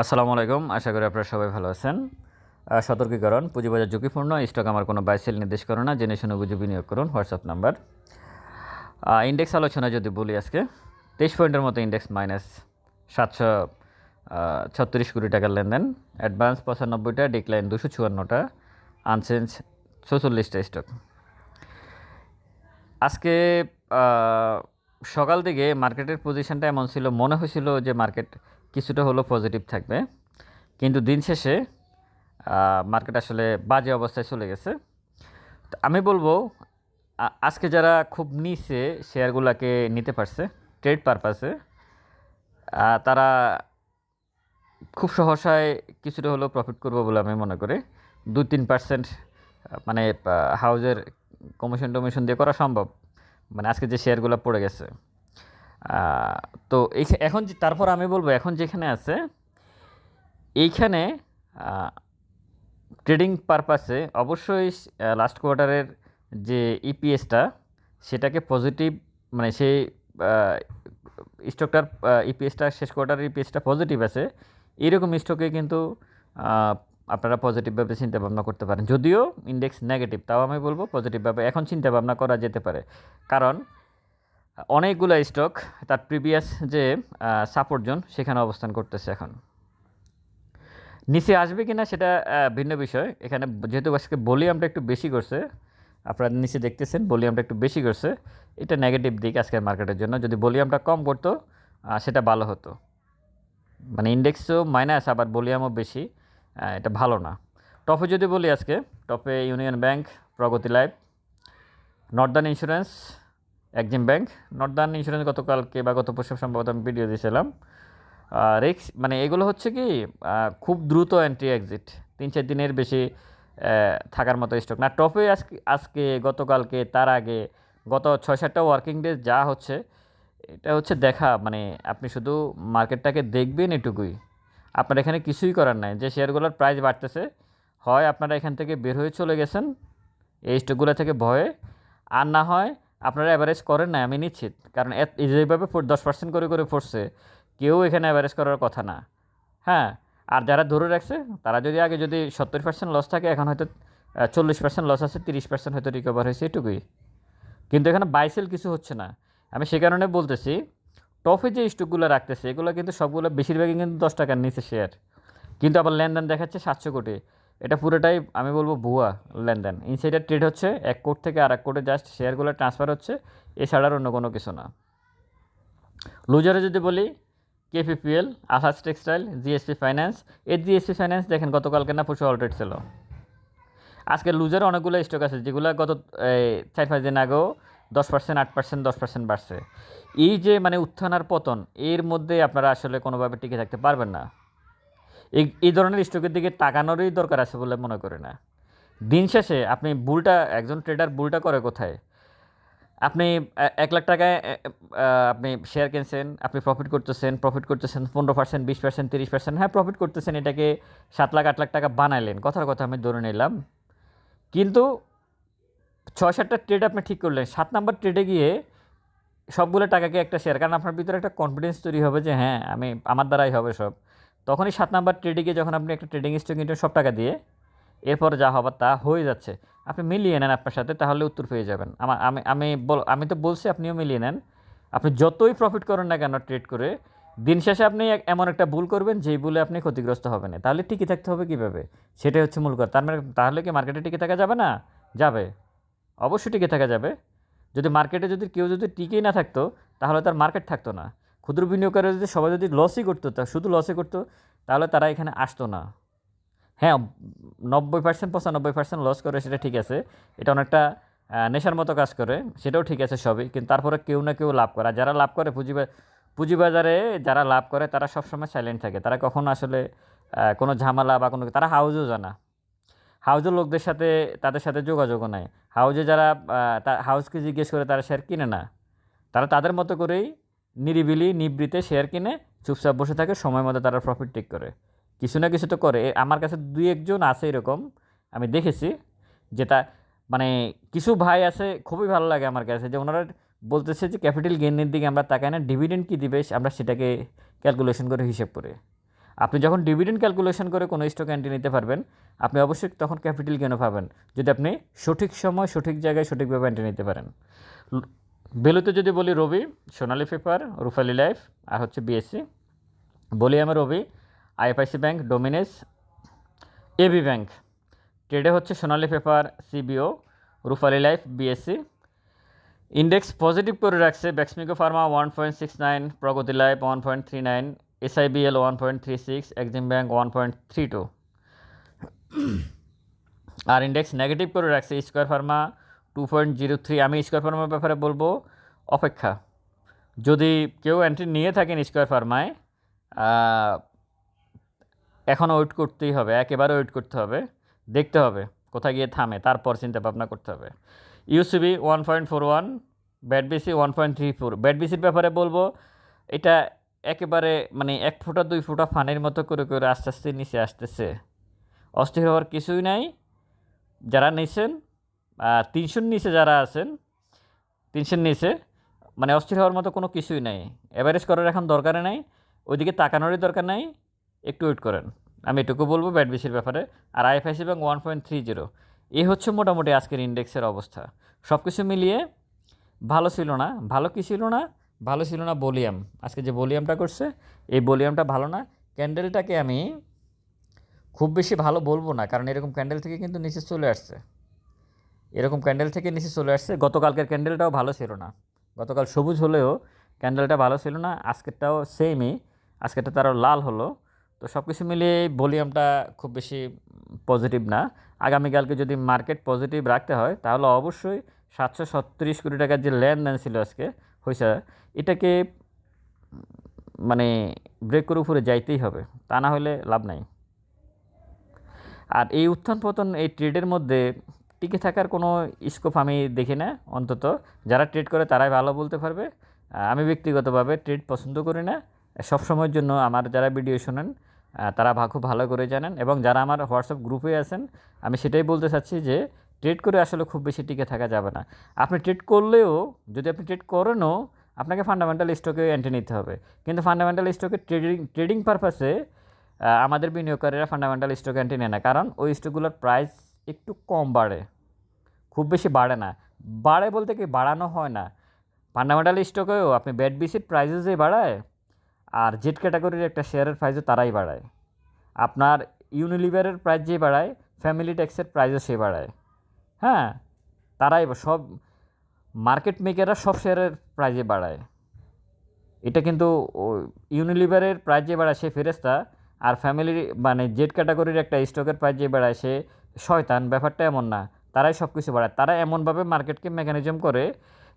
আসসালামু আলাইকুম, আশা করি আপনারা সবাই ভালো আছেন। সতর্কীকরণ, পুঁজিবাজার ঝুঁকিপূর্ণ স্টক আমার কোনো বাইসেল নির্দেশ করে না, জেনে শুনে বুঝে বিনিয়োগ করুন হোয়াটসঅ্যাপ নাম্বার ইন্ডেক্স আলোচনা যদি বলি আজকে, তেইশ পয়েন্টের মতো ইন্ডেক্স মাইনাস সাতশো ছত্রিশ কোটি টাকার লেনদেন অ্যাডভান্স পঁচানব্বইটা ডিক্লাইন দুশো চুয়ান্নটা আনচেঞ্জ ছচল্লিশটা স্টক আজকে সকাল দিকে মার্কেটের পজিশনটা এমন ছিল, মনে হয়েছিল যে মার্কেট কিছুটা হলো পজিটিভ থাকবে। কিন্তু দিন শেষে মার্কেট আসলে বাজে অবস্থায় চলে গেছে। তো আমি বলব আজকে যারা খুব নিচে শেয়ারগুলোকে নিতে পারছে ট্রেড পারপাসে তারা খুব সহসায় কিছুটা হলেও প্রফিট করব বলে আমি মনে করি। দুই তিন পার্সেন্ট মানে হাউজের কমিশন টমিশন দিয়ে করা সম্ভব। মানে আজকে যে শেয়ারগুলো পড়ে গেছে। তো এখন তারপর আমি বলব, এখন যেখানে আছে, এইখানে ট্রেডিং পারপাসে অবশ্যই লাস্ট কোয়ার্টারের যে ইপিএসটা সেটাকে পজিটিভ মানে সেই স্টকটার ইপিএসটা শেষ কোয়ার্টারের ইপিএসটা পজিটিভ আছে, এইরকম স্টকে কিন্তু আপনারা পজিটিভভাবে চিন্তা ভাবনা করতে পারেন। যদিও ইন্ডেক্স নেগেটিভ তাও আমি বলব পজিটিভভাবে এখন চিন্তা ভাবনা করা যেতে পারে। কারণ অনেকগুলো স্টক তার প্রিভিয়াস যে সাপোর্ট জোন সেখানে অবস্থান করতেছে এখন। নিচে আসবে কিনা সেটা ভিন্ন বিষয়। এখানে যেহেতু আজকে ভলিউমটা একটু বেশি করছে, আপনারা নিচে দেখতেছেন, ভলিউমটা একটু বেশি করছে, এটা নেগেটিভ দিক আজকের মার্কেটের জন্য। যদি ভলিউমটা কম করতো সেটা ভালো হতো। মানে ইন্ডেক্সও মাইনাস আবার ভলিউমও বেশি এটা ভালো না। টপে যদি বলি আজকে, টপে union bank, Pragati life, northern insurance Exim bank, northern insurance গতকালকে বা গত পরশু সম্ভবত আমি ভিডিও দিয়েছিলাম। রিক্স মানে এগুলো হচ্ছে কি খুব দ্রুত এন্ট্রি এক্সিট তিন চার দিনের বেশি থাকার মতো স্টক না টপে আজকে আজকে, গতকালকে, তার আগে, গত ছয় সাতটা ওয়ার্কিং ডেজ যা হচ্ছে, এটা হচ্ছে দেখা মানে আপনি শুধু মার্কেটটাকে দেখবেন এটুকুই। আপনার এখানে কিছুই করার নাই। যে শেয়ারগুলোর প্রাইস বাড়তেছে, হয় আপনারা এখান থেকে বের হয়ে চলে গেছেন, এই স্টকগুলো থেকে ভয়ে, আর না হয় আপনারা অ্যাভারেজ করেন না, আমি নিশ্চিত। কারণ যেভাবে দশ পার্সেন্ট করে করে পড়ছে কেউ এখানে অ্যাভারেজ করার কথা না। হ্যাঁ আর যারা ধরে রাখছে, তারা যদি আগে যদি সত্তর পার্সেন্ট লস থাকে, এখন হয়তো চল্লিশ পার্সেন্ট লস আছে, তিরিশ পার্সেন্ট হয়তো রিকভার হয়েছে এটুকুই। কিন্তু এখানে বাইসেল কিছু হচ্ছে না। আমি সে কারণে বলতেছি টপে যে স্টকগুলো রাখতেছে, এগুলো কিন্তু সবগুলো বেশিরভাগই কিন্তু দশ টাকার নিচে শেয়ার কিন্তু আবার লেনদেন দেখাচ্ছে সাতশো কোটি। এটা পুরোটাই আমি বলব ভুয়া লেনদেন। ইনসাইডার ট্রেড হচ্ছে, এক কোট থেকে আর এক কোটে জাস্ট শেয়ারগুলো ট্রান্সফার হচ্ছে এছাড়া আর অন্য কোনো কিছু না। লুজারে যদি বলি KPPL Alhaj textile GSP finance এই জিএসপি ফাইন্যান্স দেখেন গতকালকে না পরশু অলরেড ছিল আজকে লুজার অনেকগুলো স্টক আছে, যেগুলো গত চার পাঁচ দিন আগেও দশ পার্সেন্ট আট পার্সেন্ট দশ পার্সেন্ট বাড়ছে। এই যে মানে উত্থান আর পতন, এর মধ্যে আপনারা আসলে কোনোভাবে টিকে থাকতে পারবেন না। এই এই ধরনের স্টকের দিকে তাকানোরই দরকার আছে বলে মনে করি না। দিন শেষে আপনি বুলটা, একজন ট্রেডার বুলটা করে কোথায়? আপনি এক লাখ টাকায় আপনি শেয়ার কিনছেন, আপনি প্রফিট করতেছেন প্রফিট করতেছেন পনেরো পার্সেন্ট বিশ পার্সেন্ট তিরিশ পার্সেন্ট হ্যাঁ প্রফিট করতেছেন, এটাকে সাত লাখ, আট লাখ টাকা বানাইলেন। কথার কথা আমি ধরে নিলাম। কিন্তু ছয় সাতটা ট্রেড আপনি ঠিক করলেন। সাত নাম্বার ট্রেডে গিয়ে সবগুলো টাকাকে একটা শেয়ার কারণ আপনার ভিতরে একটা কনফিডেন্স তৈরি হবে যে হ্যাঁ আমি, আমার দ্বারাই হবে সব। তখনই সাত নাম্বার ট্রেডিংয়ে যখন আপনি একটা ট্রেডিং স্টক কিনবেন সব টাকা দিয়ে, এরপর যা হবার তা হয়ে যাচ্ছে। আপনি মিলিয়ে নেন আপনার সাথে, তাহলে উত্তর পেয়ে যাবেন। আমার আমি আমি বল, আমি তো বলছি আপনিও মিলিয়ে নেন। আপনি যতই প্রফিট করেন না কেন ট্রেড করে, দিন শেষে আপনি এমন একটা ভুল করবেন যেই ভুলে আপনি ক্ষতিগ্রস্ত হবেন তাহলে টিকে থাকতে হবে কীভাবে? সেটাই হচ্ছে মূল কথা। তার মানে তাহলে কি মার্কেটে টিকে থাকা যাবে না? যাবে। অবশ্যই টিকে থাকা যাবে। যদি মার্কেটে যদি কেউ যদি টিকেই না থাকতো, তাহলে তার মার্কেট থাকতো না। ক্ষুদ্র বিনিয়োগকারী যদি সবাই যদি লসই করতো, তা শুধু লসই করতো, তাহলে তারা এখানে আসতো না। হ্যাঁ নব্বই পার্সেন্ট পঁচানব্বই পার্সেন্ট লস করে সেটা ঠিক আছে, এটা অনেকটা নেশার মতো কাজ করে, সেটাও ঠিক আছে সবই, কিন্তু তারপরে কেউ না কেউ লাভ করে যারা লাভ করে পুঁজিবা পুঁজিবাজারে যারা লাভ করে, তারা সবসময় সাইলেন্ট থাকে, তারা কখনো আসলে কোনো ঝামেলা বা কোনো, তারা হাউজও জানা। হাউজের লোকদের সাথে, তাদের সাথে যোগাযোগও নাই। হাউজে যারা হাউজকে জিজ্ঞেস করে তারা শেয়ার কিনে না। তারা তাদের মতো করেই নিরিবিলি নিবৃতে শেয়ার কিনে চুপচাপ বসে থাকে, সময় মতো তারা প্রফিট টেক করে। কিছু না কিছু তো করে। আমার কাছে দুই একজন আছে এরকম, আমি দেখেছি, যেটা মানে কিছু ভাই আছে খুবই ভালো লাগে আমার কাছে, যে ওনারা বলতেছে যে ক্যাপিটাল গেইনের দিকে আমরা তাকাই না ডিভিডেন্ড কী দিবে, আমরা সেটাকে ক্যালকুলেশন করে হিসেব করে। আপনি যখন ডিভিডেন্ড ক্যালকুলেশন করে কোনো স্টক এন্ট্রি নিতে পারবেন, আপনি অবশ্যই তখন ক্যাপিটাল গেনও পাবেন। যদি আপনি সঠিক সময় সঠিক জায়গায় সঠিকভাবে এন্ট্রি নিতে পারেন। বেলুতে যদি বলি রবি, সোনালী পেপার রুফালি লাইফ আর হচ্ছে বিএসসি বলি আমি Robi IFIC bank ডোমিনেস AB bank ট্রেডে হচ্ছে Sonali paper সিবিও Rupali life BSC index positive করে রাখছে Beximco pharma one point six nine Pragati life one point three nine SIBL one point three six Exim bank one point three two আর index negative করে রাখছে square pharma two point zero three আমি square ফার্মার ব্যাপারে বলব, অপেক্ষা। যদি কেউ entry নিয়ে থাকেন স্কোয়ার ফার্মায় এখনও ওয়েট করতেই হবে, একেবারে ওয়েট করতে হবে, দেখতে হবে কোথায় গিয়ে থামে, তারপর চিন্তা ভাবনা করতে হবে। UCB one point four one BAT BC one point three four BAT বিসির ব্যাপারে বলব, এটা একেবারে মানে এক ফোঁটা, দুই ফোঁটা ফানের মতো করে করে আস্তে আস্তে নিচে আসতেছে। অস্থির হওয়ার কিছুই নাই, যারা নিছেন তিনশোর নিচে যারা আছেন, তিনশোর নিচে মানে অস্থির হওয়ার মতো কোনো কিছুই নাই। অ্যাভারেজ করার এখন দরকারে নাই, ওইদিকে তাকানোরই দরকার নাই, একটু ওয়েট করেন। আমি এটুকু বলব ব্যাট বিসির ব্যাপারে। আর IFIC bank one point three zero এই হচ্ছে মোটামুটি আজকের ইন্ডেক্সের অবস্থা। সব কিছু মিলিয়ে ভালো ছিল না, ভালো কি ছিল না, ভালো ছিল না বলিয়াম আজকে যে বলিয়ামটা করছে, এই বলিয়ামটা ভালো না। ক্যান্ডেলটাকে আমি খুব বেশি ভালো বলব না, কারণ এরকম ক্যান্ডেল থেকে কিন্তু নিচে চলে আসছে। এরকম ক্যান্ডেল থেকে নিচে চলে আসছে। গতকালকের ক্যান্ডেলটাও ভালো ছিল না। গতকাল সবুজ হলেও ক্যান্ডেলটা ভালো ছিল না, আজকেরটাও সেমই আজকেরটা তারও লাল হলো। তো সব কিছু মিলিয়ে ভলিউমটা খুব বেশি পজিটিভ না। আগামীকালকে যদি মার্কেট পজিটিভ রাখতে হয়, তাহলে অবশ্যই সাতশো সত্তিরিশ কোটি টাকার যে লেনদেন ছিল আজকে হয়েছে এটাকে মানে ব্রেক করে উপরে যাইতেই হবে। তা না হলে লাভ নাই। আর এই উত্থান পতন, এই ট্রেডের মধ্যে টিকে থাকার কোনো স্কোপ আমি দেখি না, অন্তত। যারা ট্রেড করে তারাই ভালো বলতে পারবে। আমি ব্যক্তিগতভাবে ট্রেড পছন্দ করি না। সব সময়ের জন্য আমার যারা ভিডিও শোনেন তারা খুব ভালো করে জানেন এবং যারা আমার হোয়াটসঅ্যাপ গ্রুপে আছেন, আমি সেটাই বলতে চাচ্ছি যে ট্রেড করে আসলে খুব বেশি টিকে থাকা যাবে না। আপনি ট্রেড করলেও, যদি আপনি ট্রেড করেনও, আপনাকে ফান্ডামেন্টাল স্টকে এন্ট্রি নিতে হবে। কিন্তু ফান্ডামেন্টাল স্টকে ট্রেডিং ট্রেডিং পারপাসে আমাদের বিনিয়োগকারীরা ফান্ডামেন্টাল স্টক এন্ট্রি নেয় না। কারণ ওই স্টকগুলোর প্রাইস একটু কম বাড়ে। খুব বেশি বাড়ে না। বাড়ে বলতে কি বাড়ানো হয় না। ফান্ডামেন্টাল স্টকেও আপনি ব্যাট বিসির প্রাইসও যে বাড়ায়, আর জেড ক্যাটাগরির একটা শেয়ারের প্রাইজও তারাই বাড়ায়। আপনার ইউনিলিভারের প্রাইস যে বাড়ায় ফ্যামিলি ট্যাক্সের প্রাইসও সে বাড়ায়। হ্যাঁ তারাই সব মার্কেট মেকাররা সব শেয়ারের প্রাইজে বাড়ায়। এটা কিন্তু ইউনিলিভারের প্রাইস যে বাড়ায় সে ফেরেস্তা আর ফ্যামিলির মানে জেড ক্যাটাগরির একটা স্টকের প্রাইস যে বাড়ায় সে শয়তান, ব্যাপারটা এমন না। তারাই সব কিছু বাড়ায়। তারা এমনভাবে মার্কেটকে মেকানিজম করে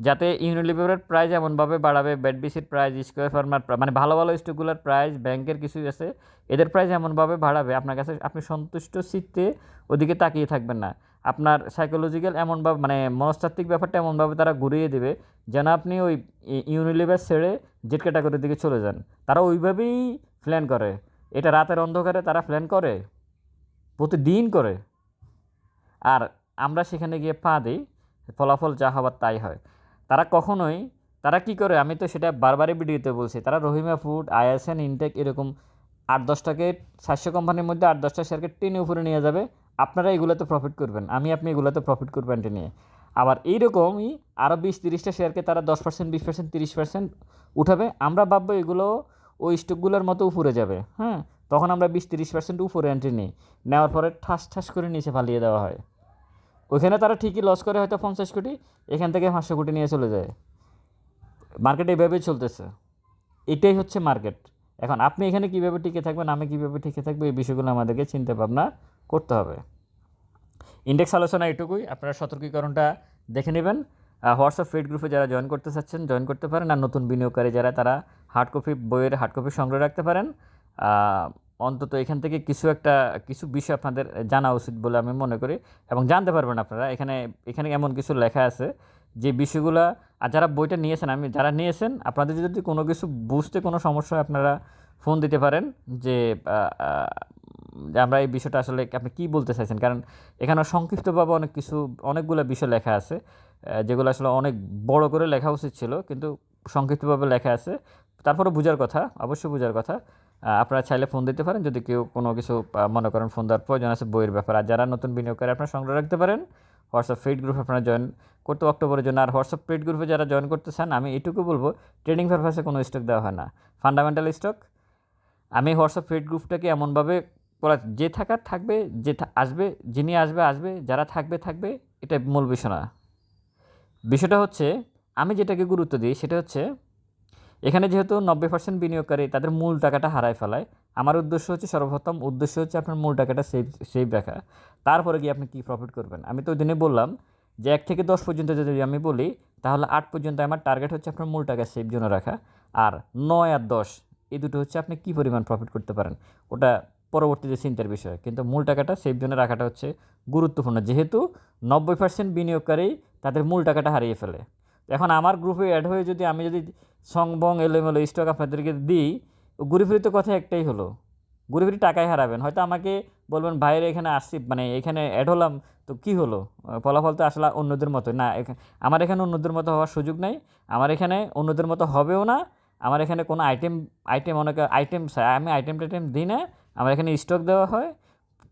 যাতে ইউনিলিভারের প্রাইস এমনভাবে বাড়াবে ব্যাডবিসির প্রাইস স্কোয়ার ফার্মার মানে ভালো ভালো স্টকগুলোর প্রাইস ব্যাংকের কিছু আছে, এদের প্রাইস এমনভাবে বাড়াবে, আপনার কাছে আপনি সন্তুষ্ট চিত্তে ওদিকে তাকিয়ে থাকবেন না। আপনার সাইকোলজিক্যাল এমনভাবে মানে মনস্তাত্ত্বিক ব্যাপারটা এমনভাবে তারা ঘুরিয়ে দেবে যেন আপনি ওই ইউনিলিভার ছেড়ে জেট ক্যাটাগরির দিকে চলে যান। তারা ওইভাবেই প্ল্যান করে। এটা রাতের অন্ধকারে তারা প্ল্যান করে। প্রতিদিন করে। আর আমরা সেখানে গিয়ে পা দিই, ফলাফল যা হবার তাই হয়। তারা কখনোই, তারা কি করে? আমি তো সেটা বারবারই ভিডিওতে বলছি, তারা রহিমা ফুড আইএসএন ইনটেক এরকম আট দশটাকে সাতশো কোম্পানির মধ্যে আট দশটা শেয়ারকে টেনে উপরে নিয়ে যাবে। আপনারা এগুলোতে প্রফিট করবেন, আমি আপনি এগুলোতে প্রফিট করবেন নিয়ে। আবার এইরকমই আরও বিশ তিরিশটা শেয়ারকে তারা দশ পার্সেন্ট বিশ পার্সেন্ট তিরিশ পার্সেন্ট উঠাবে। আমরা ভাববো এগুলো ওই স্টকগুলোর মতো উপরে যাবে হ্যাঁ? তখন আমরা বিশ তিরিশ পার্সেন্ট উপরে এন্ট্রি নিই। নেওয়ার পরে ঠাস ঠাস করে নিচে ফালিয়ে দেওয়া হয়। ওইখানে তারা ঠিকই লস করে হয়তো পঞ্চাশ কোটি, এখান থেকে পাঁচশো কোটি নিয়ে চলে যায়। মার্কেট এইভাবেই চলতেছে। এটাই হচ্ছে মার্কেট এখন আপনি এখানে কীভাবে টিকে থাকবেন, আমি কীভাবে টিকে থাকব, এই বিষয়গুলো আমাদেরকে চিন্তা ভাবনা করতে হবে। ইন্ডেক্স আলোচনা এটুকুই, আপনারা সতর্কীকরণটা দেখে নেবেন। হোয়াটসঅ্যাপ ফিড গ্রুপে যারা জয়েন করতে চাচ্ছেন জয়েন করতে পারেন। আর নতুন বিনিয়োগকারী যারা, তারা হার্ড কপি বইয়ের হার্ড কপি সংগ্রহ রাখতে পারেন। অন্তত এখান থেকে কিছু একটা, কিছু বিষয় আপনাদের জানা উচিত বলে আমি মনে করি এবং জানতে পারবেন আপনারা। এখানে এখানে এমন কিছু লেখা আছে যে বিষয়গুলো, আর যারা বইটা নিয়েছেন, আমি, যারা নিয়েছেন, আপনাদের যদি কোনো কিছু বুঝতে কোনো সমস্যা আপনারা ফোন দিতে পারেন যে আমরা এই বিষয়টা আসলে আপনি কী বলতে চাইছেন? কারণ এখানে সংক্ষিপ্তভাবে অনেক কিছু, অনেকগুলো বিষয় লেখা আছে যেগুলো আসলে অনেক বড় করে লেখা উচিত ছিল, কিন্তু সংক্ষিপ্তভাবে লেখা আছে। তারপরে বোঝার কথা, অবশ্যই বোঝার কথা। আপনারা চাইলে ফোন দিতে পারেন। যদি কেউ কোনো কিছু মনে করেন ফোন দেওয়ার প্রয়োজন আছে, বইয়ের ব্যাপার। আর যারা নতুন বিনিয়োগকারী আপনারা সংগ্রহ রাখতে পারেন। হোয়াটসঅ্যাপ ফেড গ্রুপ আপনারা জয়েন করতে অক্টোবরের জন্য। আর হোয়াটসঅ্যাপ পেড গ্রুপে যারা জয়েন করতে চান, আমি এটুকু বলব ট্রেডিং পারপাসে কোনো স্টক দেওয়া হয় না। ফান্ডামেন্টাল স্টক আমি হোয়াটসঅ্যাপ ফেড গ্রুপটাকে এমনভাবে করা যে থাকার থাকবে, যে আসবে, যিনি আসবে আসবে, যারা থাকবে থাকবে এটা মূল বিষয় না। বিষয়টা হচ্ছে, আমি যেটাকে গুরুত্ব দিই, সেটা হচ্ছে এখানে যেহেতু নব্বই পার্সেন্ট বিনিয়োগকারী তাদের মূল টাকাটা হারায় ফেলায়, আমার উদ্দেশ্য হচ্ছে সর্বপ্রথম উদ্দেশ্য হচ্ছে আপনার মূল টাকাটা সেভ সেভ রাখা। তারপরে গিয়ে আপনি কী প্রফিট করবেন? আমি তো ওই দিনে বললাম যে এক থেকে দশ পর্যন্ত যদি আমি বলি, তাহলে আট পর্যন্ত আমার টার্গেট হচ্ছে আপনার মূল টাকা সেভ জন্য রাখা। আর নয় আর দশ, এই দুটো হচ্ছে আপনি কী পরিমাণ প্রফিট করতে পারেন? ওটা পরবর্তীতে চিন্তার বিষয়। কিন্তু মূল টাকাটা সেভ জন্য রাখাটা হচ্ছে গুরুত্বপূর্ণ। যেহেতু নব্বই পার্সেন্ট বিনিয়োগকারী তাদের মূল টাকাটা হারিয়ে ফেলে। এখন আমার গ্রুপে অ্যাড হয়ে যদি আমি যদি সংবং এলোমেলো স্টক আপনাদেরকে দিই ঘুরে ফিরে তো কথা একটাই হলো ঘুরে ফিরে টাকাই হারাবেন। হয়তো আমাকে বলবেন ভাইয়ের এখানে আসছি মানে এখানে অ্যাড হলাম, তো কী হলো? ফলাফল তো আসলে অন্যদের মতো। না আমার এখানে অন্যদের মতো হওয়ার সুযোগ নেই। আমার এখানে অন্যদের মতো হবেও না। আমার এখানে কোনো আইটেম আইটেম অনেক আইটেম আমি আইটেম টাইটেম দিই না। আমার এখানে স্টক দেওয়া হয়।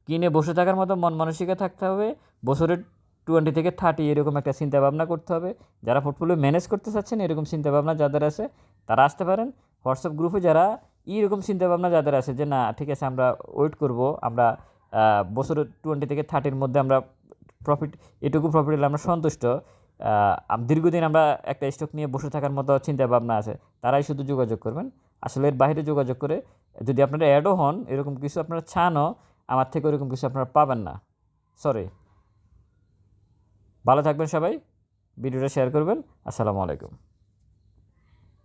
কিনে বসে থাকার মতো মন মানসিকা থাকতে হবে। বছরের টোয়েন্টি থেকে থার্টি এরকম একটা চিন্তা ভাবনা করতে হবে। যারা পোর্টফোলিও ম্যানেজ করতে চাচ্ছেন, এরকম চিন্তা ভাবনা যাদের আছে, তারা আসতে পারেন। হোয়াটসঅ্যাপ গ্রুপে যারা, এইরকম চিন্তা ভাবনা যাদের আছে যে, না, ঠিক আছে, আমরা ওয়েট করব, আমরা বছরের টোয়েন্টি থেকে থার্টির মধ্যে আমরা প্রফিট এটুকু প্রফিট হলে আমরা সন্তুষ্ট। দীর্ঘদিন আমরা একটা স্টক নিয়ে বসে থাকার মতো চিন্তা ভাবনা আছে। তারাই শুধু যোগাযোগ করবেন। আসলে এর বাইরে যোগাযোগ করে যদি আপনারা অ্যাডও হন, এরকম কিছু আপনারা চানও, আমার থেকে ওরকম কিছু আপনারা পাবেন না। সরি ভালো থাকবেন সবাই ভিডিওটা শেয়ার করবেন। আসসালামু আলাইকুম।